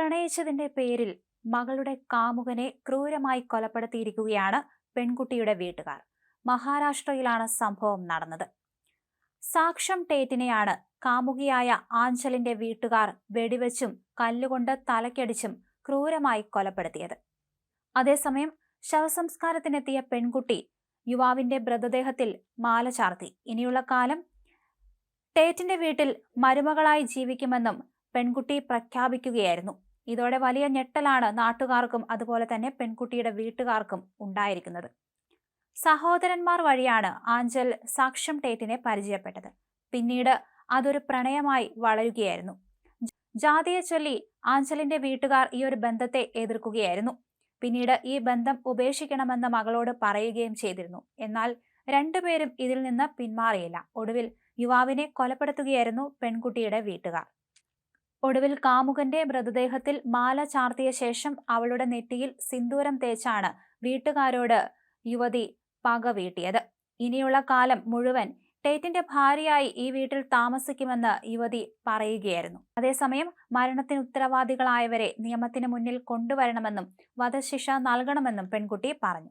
പ്രണയിച്ചതിന്റെ പേരിൽ മകളുടെ കാമുകനെ ക്രൂരമായി കൊലപ്പെടുത്തിയിരിക്കുകയാണ് പെൺകുട്ടിയുടെ വീട്ടുകാർ. മഹാരാഷ്ട്രയിലാണ് സംഭവം നടന്നത്. സാക്ഷം ടേറ്റിനെയാണ് കാമുകിയായ ആഞ്ചലിന്റെ വീട്ടുകാർ വെടിവെച്ചും കല്ലുകൊണ്ട് തലക്കടിച്ചും ക്രൂരമായി കൊലപ്പെടുത്തിയത്. അതേസമയം ശവസംസ്കാരത്തിനെത്തിയ പെൺകുട്ടി യുവാവിന്റെ മൃതദേഹത്തിൽ മാല ചാർത്തി. ഇനിയുള്ള കാലം ടേറ്റിന്റെ വീട്ടിൽ മരുമകളായി ജീവിക്കുമെന്നും പെൺകുട്ടി പ്രഖ്യാപിക്കുകയായിരുന്നു. ഇതോടെ വലിയ ഞെട്ടലാണ് നാട്ടുകാർക്കും അതുപോലെ തന്നെ പെൺകുട്ടിയുടെ വീട്ടുകാർക്കും ഉണ്ടായിരിക്കുന്നത്. സഹോദരന്മാർ വഴിയാണ് ആഞ്ചൽ സാക്ഷ്യം ടേറ്റിനെ പരിചയപ്പെട്ടത്. പിന്നീട് അതൊരു പ്രണയമായി വളരുകയായിരുന്നു. ജാതിയെ ചൊല്ലി ആഞ്ചലിന്റെ വീട്ടുകാർ ഈ ഒരു ബന്ധത്തെ എതിർക്കുകയായിരുന്നു. പിന്നീട് ഈ ബന്ധം ഉപേക്ഷിക്കണമെന്ന് മകളോട് പറയുകയും ചെയ്തിരുന്നു. എന്നാൽ രണ്ടുപേരും ഇതിൽ നിന്ന് പിന്മാറിയില്ല. ഒടുവിൽ യുവാവിനെ കൊലപ്പെടുത്തുകയായിരുന്നു പെൺകുട്ടിയുടെ വീട്ടുകാർ. ഒടുവിൽ കാമുകന്റെ മൃതദേഹത്തിൽ മാല ചാർത്തിയ ശേഷം അവളുടെ നെറ്റിയിൽ സിന്ദൂരം തേച്ചാണ് വീട്ടുകാരോട് യുവതി പക വീട്ടിയത്. ഇനിയുള്ള കാലം മുഴുവൻ ടേറ്റിന്റെ ഭാര്യയായി ഈ വീട്ടിൽ താമസിക്കുമെന്ന് യുവതി പറയുകയായിരുന്നു. അതേസമയം മരണത്തിന് ഉത്തരവാദികളായവരെ നിയമത്തിന് മുന്നിൽ കൊണ്ടുവരണമെന്നും വധശിക്ഷ നൽകണമെന്നും പെൺകുട്ടി പറഞ്ഞു.